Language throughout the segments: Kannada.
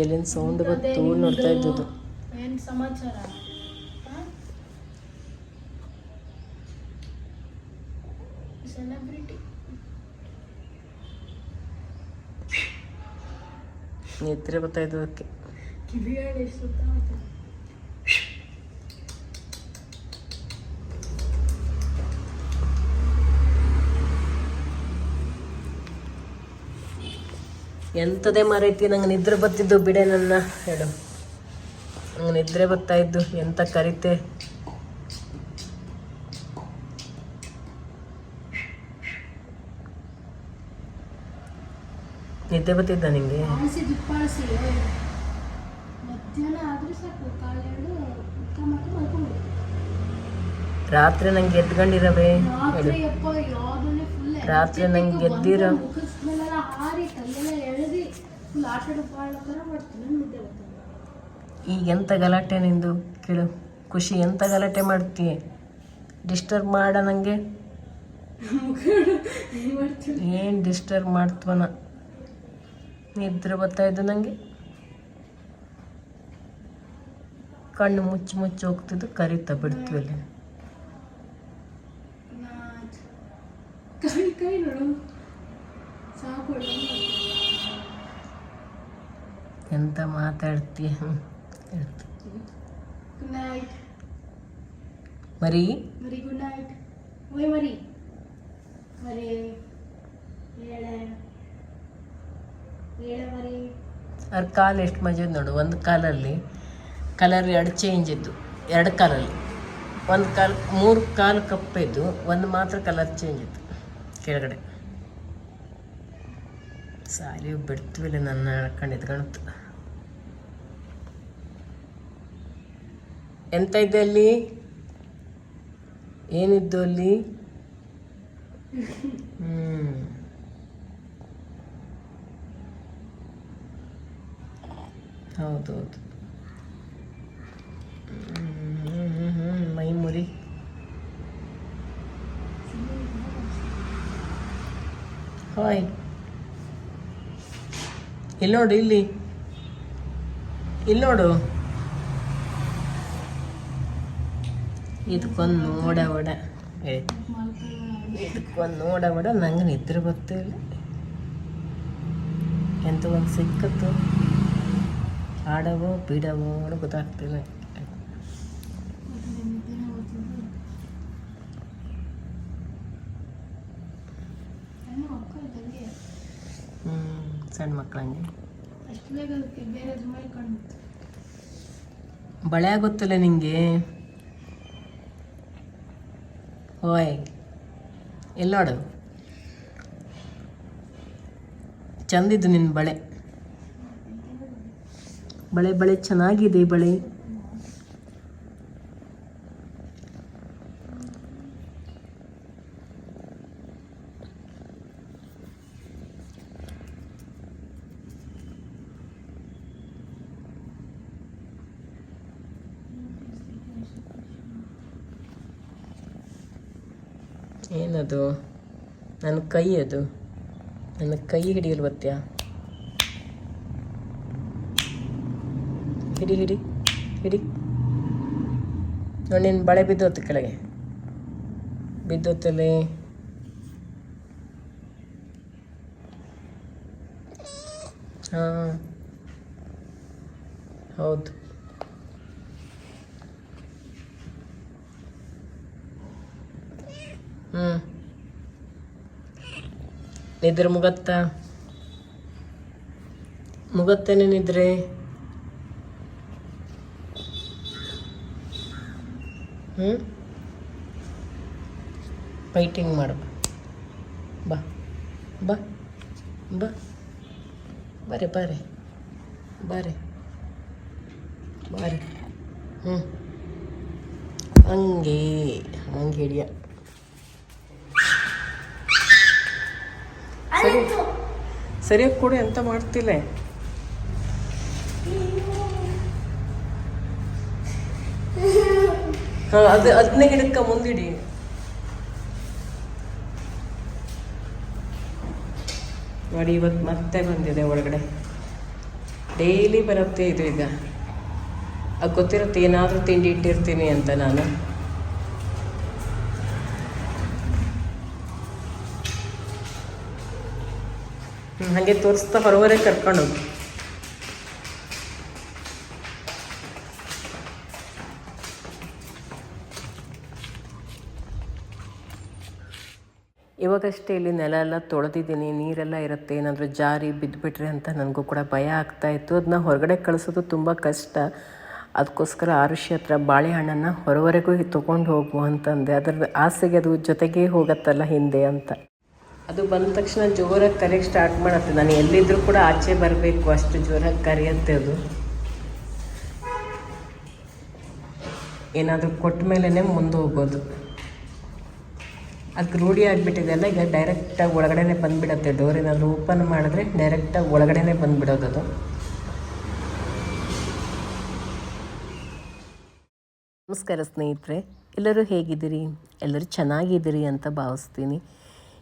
ಎಲ್ಲಿನ ಸೌಂಡ್ ಬಂತು ನೋಡ್ತಾ ಇದ್ದದ್ದು. ಏನು ಸಮಾಚಾರ? ಸೆಲೆಬ್ರಿಟಿ ನಿದ್ರೆ ಬರ್ತಾ ಇದ್ದದಕ್ಕೆ ಕಿವಿಯಾಡಿ ಸುತ್ತ ಎಂಥದೇ ಮರೈತಿ ನಂಗೆ ನಿದ್ರೆ ಬರ್ತಿದ್ದು ಬಿಡೆ ನನ್ನ. ಹೇಳು. ನಂಗೆ ನಿದ್ರೆ ಬರ್ತಾ ಇದ್ದು ಎಂತ ಕರಿತೆ. ನಿದ್ದೆ ಬತ್ತಿದ್ದ ನಿಂಗೆ? ರಾತ್ರಿ ನಂಗೆ ಎದ್ಕೊಂಡಿರವೆ ಹೇಳು. ರಾತ್ರಿ ನಂಗೆ ಗೆದ್ದಿರೋ ಈಗ ಎಂತ ಗಲಾಟೆ ನಿಂದು ಕೇಳು? ಖುಷಿ ಎಂತ ಗಲಾಟೆ ಮಾಡ್ತೀಯ? ಡಿಸ್ಟರ್ಬ್ ಮಾಡ ನನಗೆ ಏನು ಡಿಸ್ಟರ್ಬ್ ಮಾಡ್ತವನ? ನಿದ್ರೆ ಬರ್ತಾ ಇದ್ದು ನನಗೆ ಕಣ್ಣು ಮುಚ್ಚಿ ಮುಚ್ಚಿ ಹೋಗ್ತಿದ್ದು ಕರಿತಾ ಬಿಡ್ತೀವಿ ಅಲ್ಲಿ ನಾಚ್. ಕೈ ಕೈ ನೋಡು. ಸಾಕು ಎಂತ ಮಾತಾಡ್ತೀಯ. ಗುಡ್ ನೈಟ್ ಮರಿ? ಮರಿ ಗುಡ್ ನೈಟ್ ಓಯ್ ಮರಿ. ಮರಿ. ಹೇಳೆ. ಹೇಳೆ ಮರಿ. ಅವ್ರ ಕಾಲು ಎಷ್ಟು ಮಜ ನೋಡು. ಒಂದು ಕಾಲಲ್ಲಿ ಕಲರ್ ಎರಡು ಚೇಂಜ್ ಇತ್ತು ಎರಡು ಕಾಲಲ್ಲಿ. ಒಂದು ಕಾಲು ಮೂರು ಕಾಲು ಕಪ್ಪಿದ್ದು ಒಂದು ಮಾತ್ರ ಕಲರ್ ಚೇಂಜ್ ಇತ್ತು. ಕೆಳಗಡೆ. ಸಾಲಿ ಬಿಡ್ತೀವಿಲ್ಲ ನನ್ನ ಕಣ್ಣಿದ್ ಕಾಣುತ್ತ. ಎಂತ ಇದೆ ಅಲ್ಲಿ? ಏನಿದ್ದು ಅಲ್ಲಿ? ಹ್ಮ್. ಹೌದೌದು. ಹಾಯ್ ಇಲ್ಲಿ ನೋಡು, ಇಲ್ಲಿ. ಇಲ್ಲಿ ನೋಡು. ಇದಕ್ಕೊಂದು ನೋಡ ಒಡ. ಇದಕ್ಕೊಂದು ನೋಡ ಒಡ, ನಂಗೆ ನಿದ್ರೆ ಬರ್ತಿಲ್ಲ ಎಂತ ಒಂದು ಸಿಕ್ಕತ್ತು. ಆಡವೋ, ಬಿಡವೋ ಗೊತ್ತಾಗ್ತಿಲ್ಲ ಹ್ಞೂ ಸಣ್ಣ ಮಕ್ಕಳಂಗೆ. ಬಳೆ ಗೊತ್ತಿಲ್ಲ ನಿಂಗೆ? ಓಯ್ ಎಲ್ಲೋಡು ಚಂದಿದ್ದು ನಿನ್ನ ಬಳೆ. ಬಳೆ ಬಳೆ ಚೆನ್ನಾಗಿದೆ ಈ ಬಳೆ. ಏನದು? ನನ್ನ ಕೈ ಅದು. ನನ್ನ ಕೈ ಹಿಡಿಯಲು ಬತ್ತ್ಯಾ? ಹಿಡಿ ಹಿಡಿ ಹಿಡಿ. ನೋಡಿ ನಿನ್ನ ಬಳೆ ಬಿದ್ದೋತು ಕೆಳಗೆ. ಬಿದ್ದೋತಲ್ಲಿ. ಹಾಂ. ಹೌದು. ಹ್ಞೂ ನಿದ್ರೆ ಮುಗತ್ತ? ಮುಗತ್ತೇನೆ ನಿದ್ರೆ? ಹ್ಞೂ ಫೈಟಿಂಗ್ ಮಾಡು. ಬಾ. ಬಾ. ಬಾ. ಬಾರೆ ಬಾರೆ. ಬಾರೆ. ಬಾರೆ. ಹ್ಞೂ ಹಂಗೆ. ಹಂಗೆ ಹಿಡಿಯ. ಸರಿಯಾಗಿ ಕೊಡು, ಎಂತ ಮಾಡ್ತಿಲ್ಲ ಅದು ಅದನ್ನೇ ಗಿಡಕ್ಕ ಮುಂದಿಡಿ. ನೋಡಿ ಇವತ್ತು ಮತ್ತೆ ಬಂದಿದೆ ಒಳಗಡೆ. ಡೈಲಿ ಬರುತ್ತೆ ಇದು ಈಗ. ಅದು ಗೊತ್ತಿರುತ್ತೆ, ಏನಾದರೂ ತಿಂಡಿ ಇಟ್ಟಿರ್ತೀನಿ ಅಂತ ನಾನು. ಹಾಗೆ ತೋರಿಸ್ತಾ ಹೊರವರೆ ಕರ್ಕೊಂಡು ಹೋಗಿ. ಇವಾಗಷ್ಟೇ ಇಲ್ಲಿ ನೆಲ ಎಲ್ಲ ತೊಳೆದಿದ್ದೀನಿ, ನೀರೆಲ್ಲ ಇರುತ್ತೆ, ಏನಾದರೂ ಜಾರಿ ಬಿದ್ದುಬಿಟ್ರೆ ಅಂತ ನನಗೂ ಕೂಡ ಭಯ ಆಗ್ತಾ ಇತ್ತು. ಅದನ್ನ ಹೊರಗಡೆ ಕಳಿಸೋದು ತುಂಬ ಕಷ್ಟ. ಅದಕ್ಕೋಸ್ಕರ ಆರುಷಿ ಹತ್ರ ಬಾಳೆಹಣ್ಣನ್ನು ಹೊರವರೆಗೂ ತೊಗೊಂಡು ಹೋಗು ಅಂತಂದೆ. ಅದರ ಆಸೆಗೆ ಅದು ಜೊತೆಗೇ ಹೋಗತ್ತಲ್ಲ ಹಿಂದೆ ಅಂತ. ಅದು ಬಂದ ತಕ್ಷಣ ಜೋರಾಗಿ ಕರೆಯಕ್ಕೆ ಸ್ಟಾರ್ಟ್ ಮಾಡತ್ತೆ. ನಾನು ಎಲ್ಲಿದ್ದರೂ ಕೂಡ ಆಚೆ ಬರಬೇಕು, ಅಷ್ಟು ಜೋರಾಗಿ ಕರೆಯುತ್ತೆ ಅದು. ಏನಾದರೂ ಕೊಟ್ಟ ಮೇಲೇ ಮುಂದೆ ಹೋಗೋದು. ಅದಕ್ಕೆ ರೂಢಿ ಆಗಿಬಿಟ್ಟಿದೆಲ್ಲ ಈಗ ಡೈರೆಕ್ಟಾಗಿ ಒಳಗಡೆನೆ ಬಂದುಬಿಡತ್ತೆ. ಡೋರ್ ಏನಾದರೂ ಓಪನ್ ಮಾಡಿದ್ರೆ ಡೈರೆಕ್ಟಾಗಿ ಒಳಗಡೆ ಬಂದುಬಿಡೋದು ಅದು. ನಮಸ್ಕಾರ ಸ್ನೇಹಿತರೆ, ಎಲ್ಲರೂ ಹೇಗಿದ್ದೀರಿ? ಎಲ್ಲರೂ ಚೆನ್ನಾಗಿದ್ದೀರಿ ಅಂತ ಭಾವಿಸ್ತೀನಿ.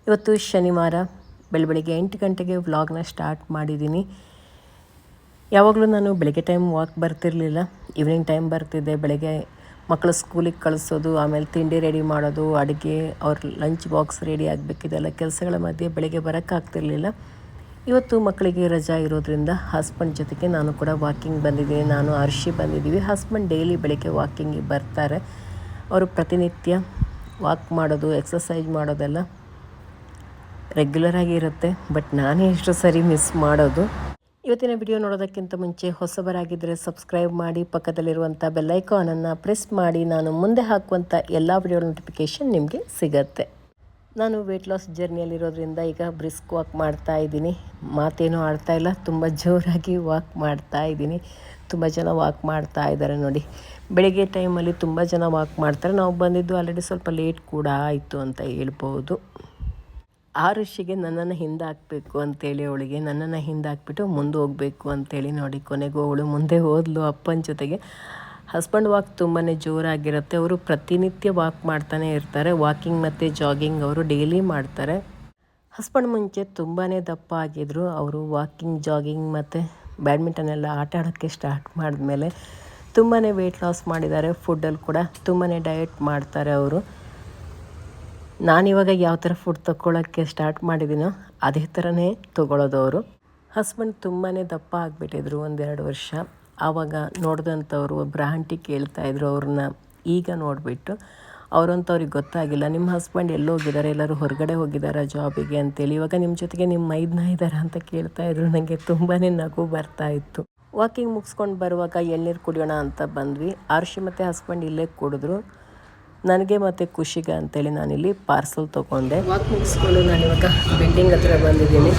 ಇವತ್ತು ಶನಿವಾರ ಬೆಳ ಬೆಳಿಗ್ಗೆ ಎಂಟು ಗಂಟೆಗೆ ವ್ಲಾಗ್ನ ಸ್ಟಾರ್ಟ್ ಮಾಡಿದ್ದೀನಿ. ಯಾವಾಗಲೂ ನಾನು ಬೆಳಗ್ಗೆ ಟೈಮ್ ವಾಕ್ ಬರ್ತಿರಲಿಲ್ಲ. ಈವ್ನಿಂಗ್ ಟೈಮ್ ಬರ್ತಿದ್ದೆ ಬೆಳಗ್ಗೆ ಮಕ್ಕಳು ಸ್ಕೂಲಿಗೆ ಕಳಿಸೋದು, ಆಮೇಲೆ ತಿಂಡಿ ರೆಡಿ ಮಾಡೋದು, ಅಡುಗೆ, ಅವ್ರ ಲಂಚ್ ಬಾಕ್ಸ್ ರೆಡಿ ಆಗಬೇಕಿದೆಲ್ಲ ಕೆಲಸಗಳ ಮಧ್ಯೆ ಬೆಳಗ್ಗೆ ಬರೋಕ್ಕಾಗ್ತಿರ್ಲಿಲ್ಲ ಇವತ್ತು ಮಕ್ಕಳಿಗೆ ರಜಾ ಇರೋದ್ರಿಂದ ಹಸ್ಬೆಂಡ್ ಜೊತೆಗೆ ನಾನು ಕೂಡ ವಾಕಿಂಗ್ ಬಂದಿದ್ದೀನಿ. ನಾನು ಅರ್ಷಿ ಬಂದಿದ್ದೀವಿ. ಹಸ್ಬೆಂಡ್ ಡೈಲಿ ಬೆಳಗ್ಗೆ ವಾಕಿಂಗಿಗೆ ಬರ್ತಾರೆ. ಅವರು ಪ್ರತಿನಿತ್ಯ ವಾಕ್ ಮಾಡೋದು ಎಕ್ಸಸೈಜ್ ಮಾಡೋದೆಲ್ಲ ರೆಗ್ಯುಲರ್ ಆಗಿ ಇರುತ್ತೆ ಬಟ್ ನಾನೇ ಎಷ್ಟು ಸರಿ ಮಿಸ್ ಮಾಡೋದು. ಇವತ್ತಿನ ವಿಡಿಯೋ ನೋಡೋದಕ್ಕಿಂತ ಮುಂಚೆ ಹೊಸಬರಾಗಿದ್ದರೆ ಸಬ್ಸ್ಕ್ರೈಬ್ ಮಾಡಿ ಪಕ್ಕದಲ್ಲಿರುವಂಥ ಬೆಲ್ಲೈಕಾನನ್ನು ಪ್ರೆಸ್ ಮಾಡಿ, ನಾನು ಮುಂದೆ ಹಾಕುವಂಥ ಎಲ್ಲ ವಿಡಿಯೋ ನೋಟಿಫಿಕೇಷನ್ ನಿಮಗೆ ಸಿಗತ್ತೆ. ನಾನು ವೆಯ್ಟ್ ಲಾಸ್ ಜರ್ನಿಯಲ್ಲಿರೋದ್ರಿಂದ ಈಗ ಬ್ರಿಸ್ಕ್ ವಾಕ್ ಮಾಡ್ತಾ ಇದ್ದೀನಿ. ಮಾತೇನೂ ಆಡ್ತಾ ಇಲ್ಲ, ತುಂಬ ಜೋರಾಗಿ ವಾಕ್ ಮಾಡ್ತಾ ಇದ್ದೀನಿ. ತುಂಬ ಜನ ವಾಕ್ ಮಾಡ್ತಾ ಇದ್ದಾರೆ ನೋಡಿ. ಬೆಳಗ್ಗೆ ಟೈಮಲ್ಲಿ ತುಂಬ ಜನ ವಾಕ್ ಮಾಡ್ತಾರೆ. ನಾವು ಬಂದಿದ್ದು ಆಲ್ರೆಡಿ ಸ್ವಲ್ಪ ಲೇಟ್ ಕೂಡ ಆಯಿತು ಅಂತ ಹೇಳ್ಬೋದು. ಆ ಋಷಿಗೆ ನನ್ನನ್ನು ಹಿಂದಾಕಬೇಕು ಅಂತೇಳಿ ಅವಳಿಗೆ, ನನ್ನನ್ನು ಹಿಂದೆ ಹಾಕ್ಬಿಟ್ಟು ಮುಂದೆ ಹೋಗಬೇಕು ಅಂತೇಳಿ ನೋಡಿ, ಕೊನೆಗೂ ಅವಳು ಮುಂದೆ ಹೋದಲು ಅಪ್ಪನ ಜೊತೆಗೆ. ಹಸ್ಬೆಂಡ್ ವಾಕ್ ತುಂಬಾ ಜೋರಾಗಿರುತ್ತೆ, ಅವರು ಪ್ರತಿನಿತ್ಯ ವಾಕ್ ಮಾಡ್ತಾನೆ ಇರ್ತಾರೆ ವಾಕಿಂಗ್ ಮತ್ತು ಜಾಗಿಂಗ್ ಅವರು ಡೈಲಿ ಮಾಡ್ತಾರೆ. ಹಸ್ಬೆಂಡ್ ಮುಂಚೆ ತುಂಬಾ ದಪ್ಪ ಆಗಿದ್ದರು ಅವರು ವಾಕಿಂಗ್ ಜಾಗಿಂಗ್ ಮತ್ತು ಬ್ಯಾಡ್ಮಿಂಟನ್ ಎಲ್ಲ ಆಟ ಆಡೋಕ್ಕೆ ಸ್ಟಾರ್ಟ್ ಮಾಡಿದ್ಮೇಲೆ ತುಂಬಾ ವೆಯ್ಟ್ ಲಾಸ್ ಮಾಡಿದ್ದಾರೆ ಫುಡ್ಡಲ್ಲಿ ಕೂಡ ತುಂಬಾ ಡಯಟ್ ಮಾಡ್ತಾರೆ ಅವರು. ನಾನಿವಾಗ ಯಾವ ಥರ ಫುಡ್ ತಗೊಳ್ಳೋಕ್ಕೆ ಸ್ಟಾರ್ಟ್ ಮಾಡಿದ್ದೀನೋ ಅದೇ ಥರನೇ ತೊಗೊಳೋದು ಅವರು ಹಸ್ಬೆಂಡ್ ತುಂಬಾ ದಪ್ಪ ಆಗಿಬಿಟ್ಟಿದ್ರು ಒಂದೆರಡು ವರ್ಷ. ಆವಾಗ ನೋಡಿದಂಥವ್ರು ಒಬ್ಬರ ಆಂಟಿ ಕೇಳ್ತಾಯಿದ್ರು ಅವ್ರನ್ನ ಈಗ ನೋಡಿಬಿಟ್ಟು ಅವರಂಥವ್ರಿಗೆ ಗೊತ್ತಾಗಿಲ್ಲ, ನಿಮ್ಮ ಹಸ್ಬೆಂಡ್ ಎಲ್ಲೋ ಹೋಗಿದ್ದಾರೆ ಎಲ್ಲರೂ ಹೊರಗಡೆ ಹೋಗಿದ್ದಾರೆ ಜಾಬಿಗೆ ಅಂತೇಳಿ. ಇವಾಗ ನಿಮ್ಮ ಜೊತೆಗೆ ನಿಮ್ಮ ಮೈದ್ನ ಇದ್ದಾರೆ ಅಂತ ಕೇಳ್ತಾ ಇದ್ರು. ನನಗೆ ತುಂಬಾ ನಗು ಬರ್ತಾ ಇತ್ತು. ವಾಕಿಂಗ್ ಮುಗಿಸ್ಕೊಂಡು ಬರುವಾಗ ಎಳ್ನೀರು ಕುಡಿಯೋಣ ಅಂತ ಬಂದ್ವಿ. ಆರ್ಷಿ ಮತ್ತು ಹಸ್ಬೆಂಡ್ ಇಲ್ಲೇ ಕುಡಿದ್ರು. ನನಗೆ ಮತ್ತು ಖುಷಿಗೆ ಅಂತೇಳಿ ನಾನಿಲ್ಲಿ ಪಾರ್ಸಲ್ ತೊಗೊಂಡೆ. ವಾಕ್ ಮುಗಿಸ್ಕೊಂಡು ಇವಾಗ ಬಿಲ್ಡಿಂಗ್ ಹತ್ರ ಬಂದಿದ್ದೀನಿ.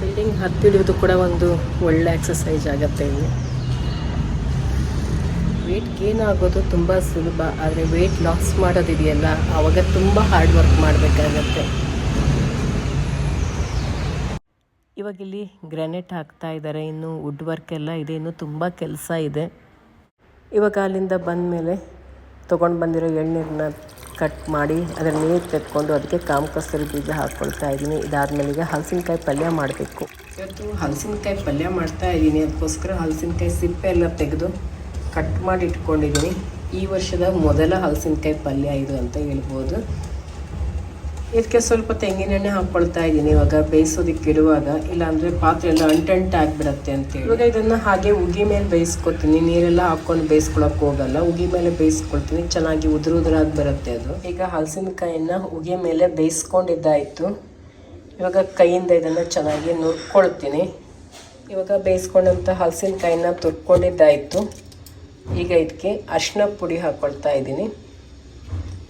ಬಿಲ್ಡಿಂಗ್ ಹತ್ತಿಡೋದು ಕೂಡ ಒಂದು ಒಳ್ಳೆ ಎಕ್ಸಸೈಸ್ ಆಗುತ್ತೆ ಇಲ್ಲಿ. ವೆಯ್ಟ್ ಗೇನ್ ಆಗೋದು ತುಂಬ ಸುಲಭ, ಆದರೆ ವೆಯ್ಟ್ ಲಾಸ್ ಮಾಡೋದಿದೆಯಲ್ಲ ಆವಾಗ ತುಂಬ ಹಾರ್ಡ್ ವರ್ಕ್ ಮಾಡಬೇಕಾಗತ್ತೆ. ಇವಾಗ ಇಲ್ಲಿ ಗ್ರಾನೈಟ್ ಹಾಕ್ತಾ ಇದ್ದಾರೆ. ಇನ್ನು ವುಡ್ ವರ್ಕ್ ಎಲ್ಲ ಇದೆ. ಇನ್ನು ತುಂಬ ಕೆಲಸ ಇದೆ. ಇವಾಗ ಅಲ್ಲಿಂದ ಬಂದ ಮೇಲೆ ತೊಗೊಂಡು ಬಂದಿರೋ ಎಳ್ನೀರನ್ನ ಕಟ್ ಮಾಡಿ ಅದರ ನೀರು ತೆಕ್ಕೊಂಡು ಅದಕ್ಕೆ ಕಾಮಕಸ್ತೂರಿ ಬೀಜ ಹಾಕ್ಕೊಳ್ತಾ ಇದ್ದೀನಿ. ಇದಾದಮೇಲೆ ಈಗ ಹಲಸಿನಕಾಯಿ ಪಲ್ಯ ಮಾಡಬೇಕು. ಇವತ್ತು ಹಲಸಿನಕಾಯಿ ಪಲ್ಯ ಮಾಡ್ತಾ ಇದ್ದೀನಿ. ಅದಕ್ಕೋಸ್ಕರ ಹಲಸಿನಕಾಯಿ ಸಿಪ್ಪೆ ಎಲ್ಲ ತೆಗೆದು ಕಟ್ ಮಾಡಿ ಇಟ್ಕೊಂಡಿದ್ದೀನಿ. ಈ ವರ್ಷದ ಮೊದಲ ಹಲಸಿನಕಾಯಿ ಪಲ್ಯ ಇದು ಅಂತ ಹೇಳ್ಬೋದು. ಇದಕ್ಕೆ ಸ್ವಲ್ಪ ತೆಂಗಿನೆಣ್ಣೆ ಹಾಕ್ಕೊಳ್ತಾ ಇದ್ದೀನಿ ಇವಾಗ ಬೇಯಿಸೋದಕ್ಕೆ ಇಡುವಾಗ ಇಲ್ಲಾಂದರೆ ಪಾತ್ರೆ ಎಲ್ಲ ಅಂಟಂಟ ಆಗಿಬಿಡತ್ತೆ ಅಂತೇಳಿ. ಇವಾಗ ಇದನ್ನು ಹಾಗೆ ಉಗಿ ಮೇಲೆ ಬೇಯಿಸ್ಕೊತೀನಿ, ನೀರೆಲ್ಲ ಹಾಕ್ಕೊಂಡು ಬೇಯಿಸ್ಕೊಳಕ್ಕೆ ಹೋಗಲ್ಲ, ಉಗಿ ಮೇಲೆ ಬೇಯಿಸ್ಕೊಳ್ತೀನಿ, ಚೆನ್ನಾಗಿ ಉದುರು ಉದುರಾಗಿ ಬರುತ್ತೆ ಅದು. ಈಗ ಹಲಸಿನಕಾಯಿನ ಉಗಿ ಮೇಲೆ ಬೇಯಿಸ್ಕೊಂಡಿದ್ದಾಯಿತು. ಇವಾಗ ಕೈಯಿಂದ ಇದನ್ನು ಚೆನ್ನಾಗಿ ನುರ್ಕೊಳ್ತೀನಿ. ಇವಾಗ ಬೇಯಿಸ್ಕೊಂಡಂಥ ಹಲಸಿನಕಾಯಿನ ತುರ್ಕೊಂಡಿದ್ದಾಯಿತು. ಈಗ ಇದಕ್ಕೆ ಅರಿಶಿನ ಪುಡಿ ಹಾಕ್ಕೊಳ್ತಾ ಇದ್ದೀನಿ.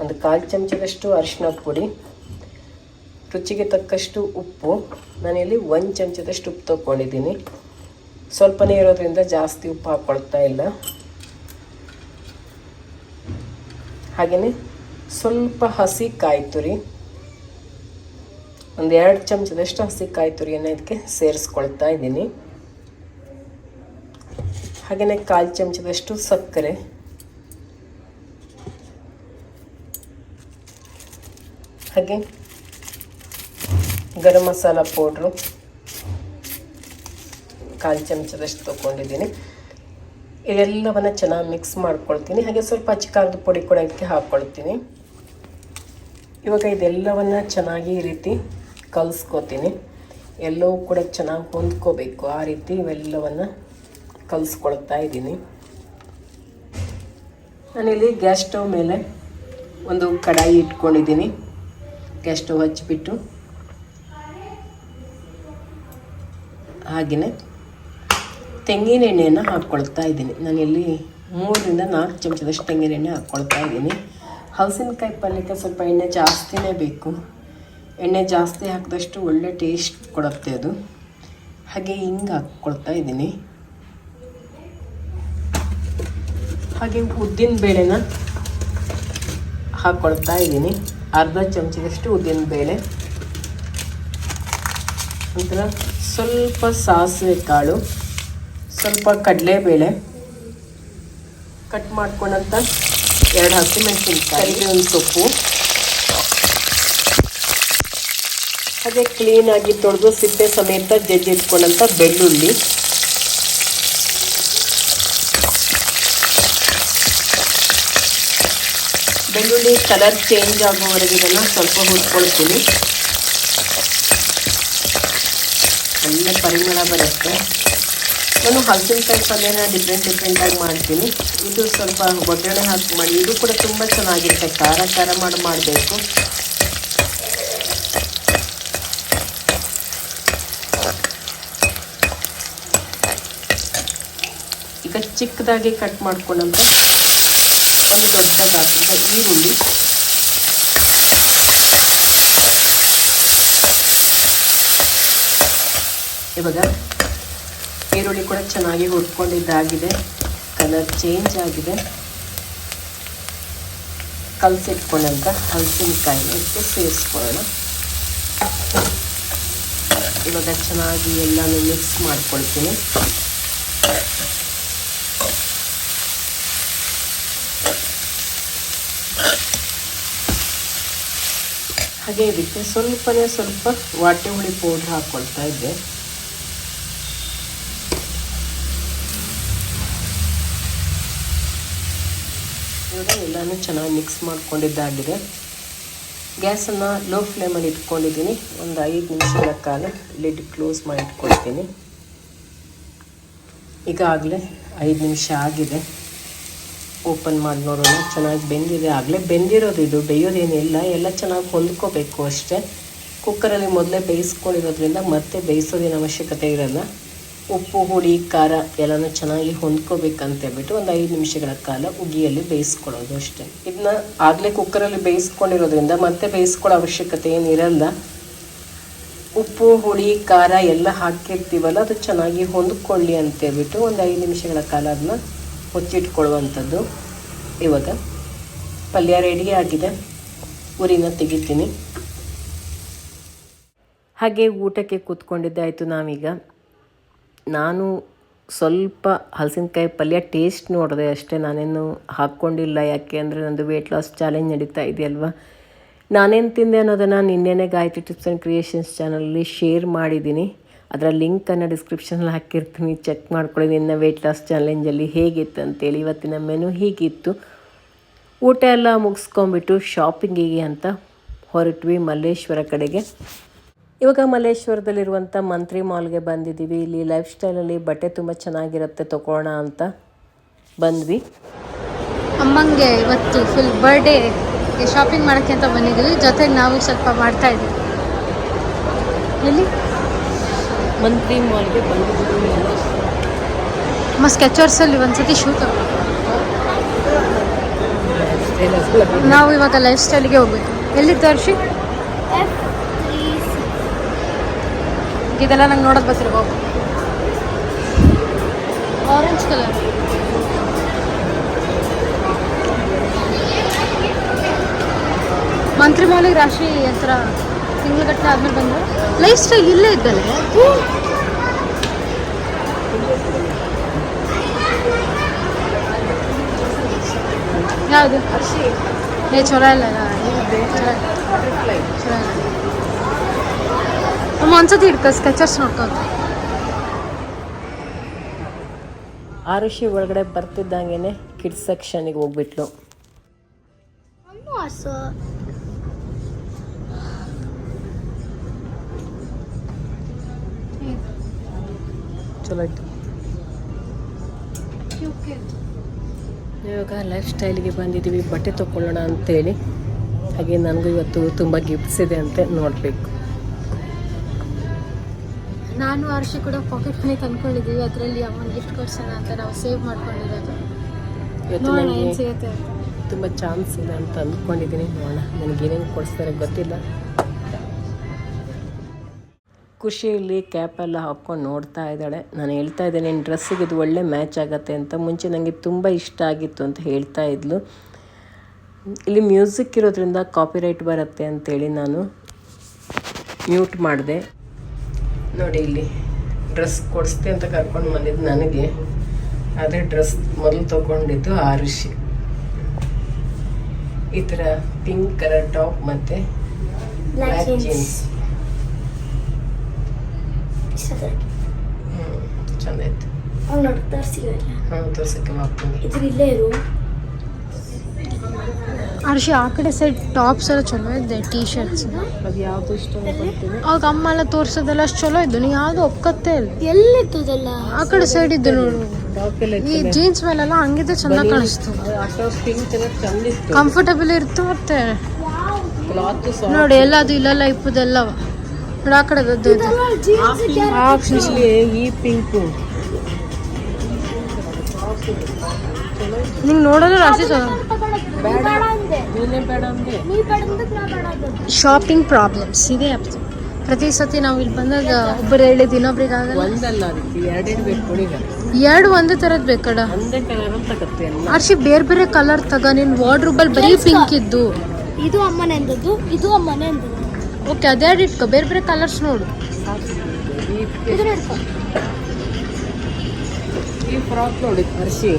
ಒಂದು ಕಾಲು ಚಮಚದಷ್ಟು ಅರಿಶಿನ ಪುಡಿ. ರುಚಿಗೆ ತಕ್ಕಷ್ಟು ಉಪ್ಪು. ನಾನಿಲ್ಲಿ ಒಂದು ಚಮಚದಷ್ಟು ಉಪ್ಪು ತೊಗೊಂಡಿದ್ದೀನಿ ಸ್ವಲ್ಪನೇ ಇರೋದ್ರಿಂದ ಜಾಸ್ತಿ ಉಪ್ಪು ಹಾಕ್ಕೊಳ್ತಾ ಇಲ್ಲ. ಹಾಗೆಯೇ ಸ್ವಲ್ಪ ಹಸಿ ಕಾಯಿ ತುರಿ. ಒಂದು ಎರಡು ಚಮಚದಷ್ಟು ಹಸಿ ಕಾಯಿ ತುರಿಯನ್ನು ಇದಕ್ಕೆ ಸೇರಿಸ್ಕೊಳ್ತಾ ಇದ್ದೀನಿ. ಹಾಗೆಯೇ ಕಾಲು ಚಮಚದಷ್ಟು ಸಕ್ಕರೆ. ಹಾಗೆ ಗರಂ ಮಸಾಲ ಪೌಡ್ರು, ಕಾಲು ಚಮಚದಷ್ಟು ತೊಗೊಂಡಿದ್ದೀನಿ. ಇದೆಲ್ಲವನ್ನು ಚೆನ್ನಾಗಿ ಮಿಕ್ಸ್ ಮಾಡ್ಕೊಳ್ತೀನಿ. ಹಾಗೆ ಸ್ವಲ್ಪ ಅಚ್ಚ ಪುಡಿ ಕೂಡ ಇದಕ್ಕೆ ಹಾಕ್ಕೊಳ್ತೀನಿ ಇವಾಗ ಇದೆಲ್ಲವನ್ನು ಚೆನ್ನಾಗಿ ಈ ರೀತಿ ಕಲಿಸ್ಕೊತೀನಿ. ಎಲ್ಲವೂ ಕೂಡ ಚೆನ್ನಾಗಿ ಹೊಂದ್ಕೋಬೇಕು. ಆ ರೀತಿ ಇವೆಲ್ಲವನ್ನು ಕಲಿಸ್ಕೊಳ್ತಾ ಇದ್ದೀನಿ. ನಾನಿಲ್ಲಿ ಗ್ಯಾಸ್ ಸ್ಟವ್ ಮೇಲೆ ಒಂದು ಕಡಾಯಿ ಇಟ್ಕೊಂಡಿದ್ದೀನಿ. ಗ್ಯಾಸ್ ಸ್ಟವ್ ಹಚ್ಚಿಬಿಟ್ಟು ಹಾಗೆಯೇ ತೆಂಗಿನ ಎಣ್ಣೆಯನ್ನು ಹಾಕ್ಕೊಳ್ತಾ ಇದ್ದೀನಿ. ನಾನಿಲ್ಲಿ ಮೂರರಿಂದ ನಾಲ್ಕು ಚಮಚದಷ್ಟು ತೆಂಗಿನ ಎಣ್ಣೆ ಹಾಕ್ಕೊಳ್ತಾ ಇದ್ದೀನಿ. ಹಲಸಿನಕಾಯಿ ಪಲ್ಯಕ್ಕೆ ಸ್ವಲ್ಪ ಎಣ್ಣೆ ಜಾಸ್ತಿನೇ ಬೇಕು. ಎಣ್ಣೆ ಜಾಸ್ತಿ ಹಾಕಿದಷ್ಟು ಒಳ್ಳೆ ಟೇಸ್ಟ್ ಕೊಡುತ್ತೆ ಅದು. ಹಾಗೆ ಹಿಂಗೆ ಹಾಕ್ಕೊಳ್ತಾ ಇದ್ದೀನಿ. ಹಾಗೆ ಉದ್ದಿನ ಬೇಳೆನ ಹಾಕ್ಕೊಳ್ತಾ ಇದ್ದೀನಿ. ಅರ್ಧ ಚಮಚದಷ್ಟು ಉದ್ದಿನ ಬೇಳೆ. ನಂತರ ಸ್ವಲ್ಪ ಸಾಸಿವೆ ಕಾಳು, ಸ್ವಲ್ಪ ಕಡಲೆಬೇಳೆ. ಕಟ್ ಮಾಡ್ಕೊಂಡಂತ ಎರಡು ಹಸಿಮೆಣಸಿನಕಾಯಿ ಒಂದು ಸೊಪ್ಪು. ಹಾಗೆ ಕ್ಲೀನಾಗಿ ತೊಳೆದು ಸಿಪ್ಪೆ ಸಮೇತ ಜಜ್ಜಿಟ್ಕೊಂಡಂಥ ಬೆಳ್ಳುಳ್ಳಿ. ಬೆಳ್ಳುಳ್ಳಿ ಕಲರ್ ಚೇಂಜ್ ಆಗೋವರೆಗೆ ಇದನ್ನು ಸ್ವಲ್ಪ ಹುರ್ಕೊಳ್ತೀನಿ. ಒಳ್ಳೆ ಪರಿಮಳ ಬರುತ್ತೆ. ನಾನು ಹಲಸಿನಕಾಯಿ ಪಲ್ಯನ ಡಿಫ್ರೆಂಟ್ ಡಿಫ್ರೆಂಟಾಗಿ ಮಾಡ್ತೀನಿ. ಇದು ಸ್ವಲ್ಪ ಒಗ್ಗರಣೆ ಹಾಕಿ ಮಾಡಿ, ಇದು ಕೂಡ ತುಂಬ ಚೆನ್ನಾಗಿರುತ್ತೆ. ಖಾರ ಖಾರ ಮಾಡಿ, ಮಾಡಬೇಕು. ಈಗ ಚಿಕ್ಕದಾಗಿ ಕಟ್ ಮಾಡ್ಕೊಂಡಂತ. ಒಂದು ದೊಡ್ಡ ಗಾತ್ರದ ಈರುಳ್ಳಿ. ಇವಾಗ ಈರುಳ್ಳಿ ಕೂಡ ಚೆನ್ನಾಗಿ ಹುರ್ಕೊಂಡಿದ್ದಾಗಿದೆ. ಕಲರ್ ಚೇಂಜ್ ಆಗಿದೆ. ಕಲಸಿಟ್ಕೊಂಡಂತ ಹಲಸಿನಕಾಯಿನ ಇದಕ್ಕೆ ಸೇರಿಸ್ಕೊಳ್ಳೋಣ. ಇವಾಗ ಚೆನ್ನಾಗಿ ಎಲ್ಲನೂ ಮಿಕ್ಸ್ ಮಾಡ್ಕೊಳ್ತೀನಿ. ಹಾಗೆ ಇದಕ್ಕೆ ಸ್ವಲ್ಪನೇ ಸ್ವಲ್ಪ ವಾಟೆ ಹುಳಿ ಪೌಡ್ರ್ ಹಾಕ್ಕೊಳ್ತಾ ಇದ್ದೆ. ಎಲ್ಲನೂ ಚೆನ್ನಾಗಿ ಮಿಕ್ಸ್ ಮಾಡ್ಕೊಂಡಿದ್ದಾಗಿದೆ. ಗ್ಯಾಸನ್ನು ಲೋ ಫ್ಲೇಮಲ್ಲಿ ಇಟ್ಕೊಂಡಿದ್ದೀನಿ. ಒಂದು ಐದು ನಿಮಿಷಗಳ ಕಾಲ ಲಿಡ್ ಕ್ಲೋಸ್ ಮಾಡಿ ಇಟ್ಕೊಳ್ತೀನಿ. ಈಗಾಗಲೇ ಐದು ನಿಮಿಷ ಆಗಿದೆ. ಓಪನ್ ಮಾಡಿ ನೋಡೋಣ. ಚೆನ್ನಾಗಿ ಬೆಂದಿದೆ. ಆಗಲೇ ಬೆಂದಿರೋದು ಇದು. ಬೇಯೋದೇನಿಲ್ಲ ಎಲ್ಲ ಚೆನ್ನಾಗಿ ಹೊಂದ್ಕೋಬೇಕು ಅಷ್ಟೇ. ಕುಕ್ಕರಲ್ಲಿ ಮೊದಲೇ ಬೇಯಿಸ್ಕೊಂಡಿರೋದ್ರಿಂದ ಮತ್ತೆ ಬೇಯಿಸೋದೇನು ಅವಶ್ಯಕತೆ ಇರಲ್ಲ. ಉಪ್ಪು, ಹುಳಿ, ಖಾರ ಎಲ್ಲನೂ ಚೆನ್ನಾಗಿ ಹೊಂದ್ಕೋಬೇಕಂತ ಹೇಳ್ಬಿಟ್ಟು ಒಂದು ಐದು ನಿಮಿಷಗಳ ಕಾಲ ಉಗಿಯಲ್ಲಿ ಬೇಯಿಸ್ಕೊಳ್ಳೋದು ಅಷ್ಟೇ. ಇದನ್ನ ಆಗಲೇ ಕುಕ್ಕರಲ್ಲಿ ಬೇಯಿಸ್ಕೊಂಡಿರೋದ್ರಿಂದ ಮತ್ತೆ ಬೇಯಿಸ್ಕೊಳ್ಳೋ ಅವಶ್ಯಕತೆ ಏನಿರಲ್ಲ. ಉಪ್ಪು, ಹುಳಿ, ಖಾರ ಎಲ್ಲ ಹಾಕಿರ್ತೀವಲ್ಲ, ಅದು ಚೆನ್ನಾಗಿ ಹೊಂದ್ಕೊಳ್ಳಿ ಅಂತೇಳ್ಬಿಟ್ಟು ಒಂದು ಐದು ನಿಮಿಷಗಳ ಕಾಲ ಅದನ್ನ ಮುಚ್ಚಿಟ್ಕೊಳ್ಳುವಂಥದ್ದು. ಇವಾಗ ಪಲ್ಯ ರೆಡಿ ಆಗಿದೆ. ಉರಿನ ತೆಗಿತೀನಿ. ಹಾಗೆ ಊಟಕ್ಕೆ ಕೂತ್ಕೊಂಡಿದ್ದಾಯಿತು ನಾವೀಗ. ನಾನು ಸ್ವಲ್ಪ ಹಲಸಿನಕಾಯಿ ಪಲ್ಯ ಟೇಸ್ಟ್ ನೋಡಿದೆ ಅಷ್ಟೇ. ನಾನೇನು ಹಾಕ್ಕೊಂಡಿಲ್ಲ. ಯಾಕೆ ಅಂದರೆ ನಂದು ವೆಯ್ಟ್ ಲಾಸ್ ಚಾಲೆಂಜ್ ನಡೀತಾ ಇದೆಯಲ್ವಾ? ನಾನೇನು ತಿಂದೆ ಅನ್ನೋದನ್ನು ನಿನ್ನೆನೇ ಗಾಯತ್ರಿ ಟಿಪ್ಸ್ ಆ್ಯಂಡ್ ಕ್ರಿಯೇಷನ್ಸ್ ಚಾನಲಲ್ಲಿ ಶೇರ್ ಮಾಡಿದ್ದೀನಿ. ಅದರ ಲಿಂಕನ್ನು ಡಿಸ್ಕ್ರಿಪ್ಷನಲ್ಲಿ ಹಾಕಿರ್ತೀನಿ. ಚೆಕ್ ಮಾಡ್ಕೊಳ್ಳಿ ನಿನ್ನ ವೆಯ್ಟ್ ಲಾಸ್ ಚಾಲೆಂಜಲ್ಲಿ ಹೇಗಿತ್ತು ಅಂತೇಳಿ. ಇವತ್ತಿನ ಮೆನು ಹೀಗಿತ್ತು. ಊಟ ಎಲ್ಲ ಮುಗಿಸ್ಕೊಂಬಿಟ್ಟು ಶಾಪಿಂಗಿಗೆ ಅಂತ ಹೊರಟ್ವಿ ಮಲ್ಲೇಶ್ವರ ಕಡೆಗೆ. ಇವಾಗ ಮಲ್ಲೇಶ್ವರದಲ್ಲಿರುವಂಥ ಮಂತ್ರಿ ಮಾಲ್ಗೆ ಬಂದಿದ್ದೀವಿ. ಇಲ್ಲಿ ಲೈಫ್ ಸ್ಟೈಲಲ್ಲಿ ಬಟ್ಟೆ ತುಂಬ ಚೆನ್ನಾಗಿರುತ್ತೆ ತಗೋಣ ಅಂತ ಬಂದ್ವಿ. ಅಮ್ಮಂಗೆ ಇವತ್ತು ಫುಲ್ ಬರ್ಡೇ ಶಾಪಿಂಗ್ ಮಾಡೋಕ್ಕೆ ಅಂತ ಬಂದಿದ್ದೀವಿ. ಜೊತೆಗೆ ನಾವು ಸ್ವಲ್ಪ ಮಾಡ್ತಾ ಇದ್ದೀವಿ. ಎಲ್ಲಿ? ಮಂತ್ರಿ ಮಾಲ್ಗೆ ಬಂದಿದ್ದೀವಿ. ನಮ್ಮ ಸ್ಕೆಚರ್ಸಲ್ಲಿ ಒಂದ್ಸತಿ ಶೂಟ್ ನಾವು ಇವಾಗ ಲೈಫ್ ಸ್ಟೈಲಿಗೆ ಹೋಗ್ಬೇಕು. ಎಲ್ಲಿ ಹರ್ಷಿ? ಇದೆಲ್ಲ ನಂಗೆ ನೋಡೋದು ಹೋಗು ಆರೆಂಜ್ ಕಲರ್ ಮಂತ್ರಿ ಮೌಲಿ ರಾಶಿ ಹತ್ರ ತಿಂಗಳಗಟ್ಟಲೆ ಆದ್ಮೇಲೆ ಬಂದು ಲೈಫ್ ಸ್ಟೈಲ್ ಇಲ್ಲೇ ಇದ್ದಲ್ಲೇ. ಯಾವುದು? ಏ ಚಲೋ ಇಲ್ಲ ಚಲೋ ಇಲ್ಲ. ಬಟರ್ಫ್ಲೈ ಚೆನ್ನಾಗಿದೆ ಅಮ್ಮ ಒಂದ್ಸತಿ ಹಿಡ್ಕೊ ಸ್ಕೆಚರ್ಸ್ ನೋಡ್ಕೊ ಆರುಷಿ ಒಳಗಡೆ ಬರ್ತಿದ್ದಂಗೆ ಕಿಡ್ಸ್ ಸೆಕ್ಷನಿಗೆ ಹೋಗ್ಬಿಟ್ಲು. ಚಲೋ ಇವಾಗ ಲೈಫ್ ಸ್ಟೈಲ್ಗೆ ಬಂದಿದ್ದೀವಿ ಬಟ್ಟೆ ತೊಗೊಳ್ಳೋಣ ಅಂತೇಳಿ. ಹಾಗೆ ನನಗೂ ಇವತ್ತು ತುಂಬ ಗಿಫ್ಟ್ಸ್ ಇದೆ ಅಂತ ನೋಡಬೇಕು. ನಾನು ಆರ್ಷಿ ಕೂಡ ಪಾಕೆಟ್ ಮನಿ ತಂದ್ಕೊಂಡಿದ್ದೀವಿ. ಅದರಲ್ಲಿ ಅಮ್ಮನ ಗಿಫ್ಟ್ ಕೊಡ್ಸೋಣ ಅಂತ ನಾವು ಸೇವ್ ಮಾಡ್ಕೊಂಡಿರೋದು. ನೋಡೋಣ ಏನು ಸಿಗುತ್ತೆ. ತುಂಬ ಚಾನ್ಸ್ ಇದೆ ಅಂತ ಅಂದ್ಕೊಂಡಿದ್ದೀನಿ. ನೋಡೋಣ ನನಗೆ ಏನೇನು ಕೊಡಿಸ್ತಾರೆ ಗೊತ್ತಿಲ್ಲ. ಖುಷಿಯಲ್ಲಿ ಕ್ಯಾಪ್ ಎಲ್ಲ ಹಾಕ್ಕೊಂಡು ನೋಡ್ತಾ ಇದ್ದಾಳೆ. ನಾನು ಹೇಳ್ತಾ ಇದ್ದೇನೆ ನಿನ್ನ ಡ್ರೆಸ್ಸಿಗೆ ಇದು ಒಳ್ಳೆ ಮ್ಯಾಚ್ ಆಗುತ್ತೆ ಅಂತ. ಮುಂಚೆ ನನಗೆ ತುಂಬ ಇಷ್ಟ ಆಗಿತ್ತು ಅಂತ ಹೇಳ್ತಾ ಇದ್ಲು. ಇಲ್ಲಿ ಮ್ಯೂಸಿಕ್ ಇರೋದ್ರಿಂದ ಕಾಪಿರೈಟ್ ಬರುತ್ತೆ ಅಂತೇಳಿ ನಾನು ಮ್ಯೂಟ್ ಮಾಡಿದೆ. ನೋಡಿ ಇಲ್ಲಿ ಡ್ರೆಸ್ ಕೊಡಿಸ್ತೆ ಅಂತ ಕರ್ಕೊಂಡು ಬಂದಿದ್ದು ನನಗೆ. ಅದೇ ಡ್ರೆಸ್ ಮೊದಲು ತೊಗೊಂಡಿದ್ದು ಆರುಷಿ. ಈ ಥರ ಪಿಂಕ್ ಕಲರ್ ಟಾಪ್ ಮತ್ತು ಬ್ಲ್ಯಾಕ್ ಜೀನ್ಸ್. ಹ್ಞೂ ಚಂದ ಇತ್ತು ಹ್ಞೂ ತೋರ್ಸಕ್ಕೆ ಮಾಡ್ತೀನಿ ಇಲ್ಲೇ ಇರು. ಆರ್ಷಿ ಆ ಕಡೆ ಸೈಡ್ ಟಾಪ್ಸ್ ಎಲ್ಲ ಚಲೋ ಇದೆ ಟೀ ಶರ್ಟ್ಸ್ ಅದು ಯಾವುದು ಇಷ್ಟ ಅವಾಗ ಅಮ್ಮ ಎಲ್ಲ ತೋರ್ಸೋದೆಲ್ಲ ಅಷ್ಟು ಚಲೋ ಇದ್ದು ನೀ ಯಾವುದು ಒಕ್ಕತ್ತೆ ಇಲ್ಲ. ಎಲ್ಲಿತ್ತದಲ್ಲ ಆ ಕಡೆ ಸೈಡ್ ಇದ್ದು ನೋಡು. ಈ ಜೀನ್ಸ್ ಮೇಲೆಲ್ಲ ಹಂಗಿದ್ರೆ ಚಂದ ಕಾಣಿಸ್ತು. ಕಂಫರ್ಟಬಲ್ ಇರ್ತು ಮತ್ತೆ. ಕ್ಲಾತ್ ನೋಡಿ ಎಲ್ಲ ಅದು ಇಲ್ಲೆಲ್ಲ ಇಪ್ಪದೆಲ್ಲ ನೋಡಿ ಆ ಕಡೆ ಈ ಪಿಂಕು ನಿಂಗೆ ನೋಡೋದು ರಾಶಿ ಬೇಡ. ಶಾಪಿಂಗ್ ಪ್ರಾಬ್ಲಮ್ಸ್ ಇದೇ ಪ್ರತಿ ಸತಿ ನಾವು ಇಲ್ಲಿ ಬಂದಾಗ ಒಬ್ಬರು ಹೇಳಿದ್ದು ಇನ್ನೊಬ್ರಿಗೆ ಆಗಲ್ಲ ಎರಡು ಒಂದೇ ತರದ್ ಬೇಕಡ ಒಂದೇ ಕಲರ್ ಅಂತ ತಗತ್ತೆ ಎಲ್ಲ ಆರ್ಷಿ ಬೇರೆ ಬೇರೆ ಕಲರ್ ತಗ. ನಿನ್ ವಾರ್ಡ್ರೂಬಲ್ ಬರೀ ಪಿಂಕ್ ಇದ್ದು. ಇದು ಅಮ್ಮನೆ ಅಂದದ್ದು ಇದು ಅಮ್ಮನೆ ಅಂದದ್ದು. ಓಕೆ ಅದೇ ಇಟ್ಕೋ. ಬೇರೆ ಬೇರೆ ಕಲರ್ಸ್ ನೋಡು. ಈ ಫ್ರಾಕ್ ನೋಡಿ ಹರ್ಷಿ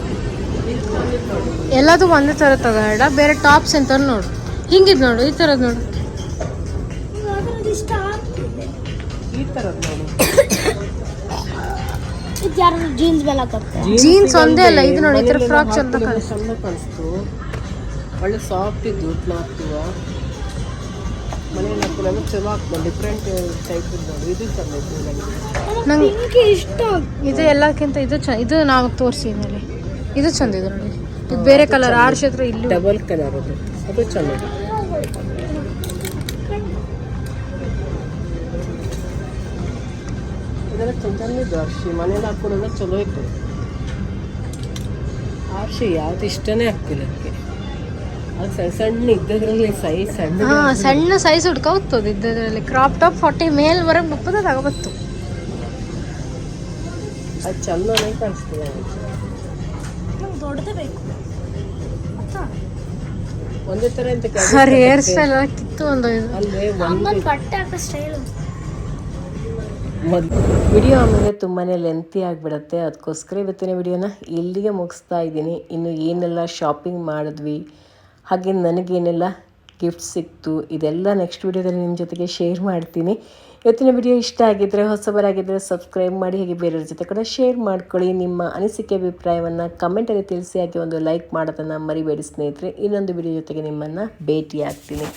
ಎಲ್ಲದು ಒಂದೇ ಥರ ತಗೋಬೇಡ ಬೇರೆ ಟಾಪ್ಸ್ ಅಂತ ನೋಡು. ಹಿಂಗಿದ್ ನೋಡು ಈ ಥರದ್ದು ನೋಡು. ಅದ್ರದ್ದು ಇಷ್ಟ ಈ ಥರದ್ದು ನೋಡು ಇದು ಯಾರು ಜೀನ್ಸ್ ಜೀನ್ಸ್ ಒಂದೇ ಅಲ್ಲ ಇದು ನೋಡಿ ಈ ಥರ ಫ್ರಾಕ್ ಚಂದ ಕಾಣಿಸ್ತು. ಒಳ್ಳೆ ಸಾಫ್ಟ್ ಇದ್ದು ಕ್ಲಾತ್ ಮನೇಲಿ ಹಾಕಿಲ್ಲ ಚಲೋ ಆಗ್ತದೆ ಡಿಫ್ರೆಂಟ್ ಟೈಪ್ ನೋಡಿ ಇದು ಚಂದ ಇತ್ತು. ನಂಗೆ ಇಷ್ಟ ಇದು ಎಲ್ಲಕ್ಕಿಂತ ಇದು ಚ ಇದು ನಾವು ತೋರಿಸಿದ್ಮೇಲೆ. ಇದು ಚಂದ ಇದೆ ನೋಡಿ. ಇದು ಬೇರೆ ಕಲರ್ ಆರ್ ಹತ್ರ ಇಲ್ಲಿ. ಡಬಲ್ ಕಲರ್ ಅದು. ಅದು ಚಂದ. ಇದೆ ಇದೆಲ್ಲ ಚಂದ ಚಂದ ಇದ್ದು ಅರ್ಶಿ ಮನೇಲಿ ಚಲೋ ಇತ್ತು ಯಾವ್ದು ಇಷ್ಟನೇ ಆಗ್ತಿಲ್ಲ ಅದಕ್ಕೆ. ಅದು ಸಣ್ಣ ಸಣ್ಣ ಇದ್ದದ್ರಲ್ಲಿ ಸೈ ಸಣ್ಣ ಹಾ ಸಣ್ಣ ಸೈಜ್ ಹುಡ್ಕೋತದ ಇದ್ದದ್ರಲ್ಲಿ. ಕ್ರಾಪ್ ಟಾಪ್ ಫಾರ್ಟಿ ಮೇಲ್ ವರೆಗೆ ಬಪ್ಪದ ತಗೋಬತ್ತು ಅದು ಚಂದನೇ ಕಾಣಿಸ್ತದೆ ದೊಡ್ಡದೇ ಬೇಕು. ಒಂದೇ ಅಂತ ಅವ್ರ ಹೇರ್ ಸ್ಟೈಲ್ ಕಿತ್ತು ಒಂದು ಅಲ್ಲೇ ಒಂದು ಅಮ್ಮನ ಬಟ್ಟೆ ಹಾಕೋ ಸ್ಟೈಲು ಮೊದಲು ವಿಡಿಯೋ ಆಮೇಲೆ ತುಂಬಾ ಲೆಂತಿ ಆಗಿಬಿಡತ್ತೆ. ಅದಕ್ಕೋಸ್ಕರ ಇವತ್ತಿನ ವಿಡಿಯೋನ ಇಲ್ಲಿಗೆ ಮುಗಿಸ್ತಾ ಇದ್ದೀನಿ. ಇನ್ನು ಏನೆಲ್ಲ ಶಾಪಿಂಗ್ ಮಾಡಿದ್ವಿ ಹಾಗೆ ನನಗೇನೆಲ್ಲ ಗಿಫ್ಟ್ ಸಿಕ್ತು ಇದೆಲ್ಲ ನೆಕ್ಸ್ಟ್ ವಿಡಿಯೋದಲ್ಲಿ ನಿಮ್ಮ ಜೊತೆಗೆ ಶೇರ್ ಮಾಡ್ತೀನಿ. ಇವತ್ತಿನ ವಿಡಿಯೋ ಇಷ್ಟ ಆಗಿದ್ದರೆ ಹೊಸಬರಾಗಿದ್ದರೆ ಸಬ್ಸ್ಕ್ರೈಬ್ ಮಾಡಿ, ಹೇಗೆ ಬೇರೆಯವ್ರ ಜೊತೆ ಕೂಡ ಶೇರ್ ಮಾಡ್ಕೊಳ್ಳಿ. ನಿಮ್ಮ ಅನಿಸಿಕೆ, ಅಭಿಪ್ರಾಯವನ್ನು ಕಮೆಂಟಲ್ಲಿ ತಿಳಿಸಿ, ಹಾಗೆ ಒಂದು ಲೈಕ್ ಮಾಡೋದನ್ನು ಮರಿಬೇಡಿ ಸ್ನೇಹಿತರೆ. ಇನ್ನೊಂದು ವಿಡಿಯೋ ಜೊತೆಗೆ ನಿಮ್ಮನ್ನು ಭೇಟಿ ಆಗ್ತೀನಿ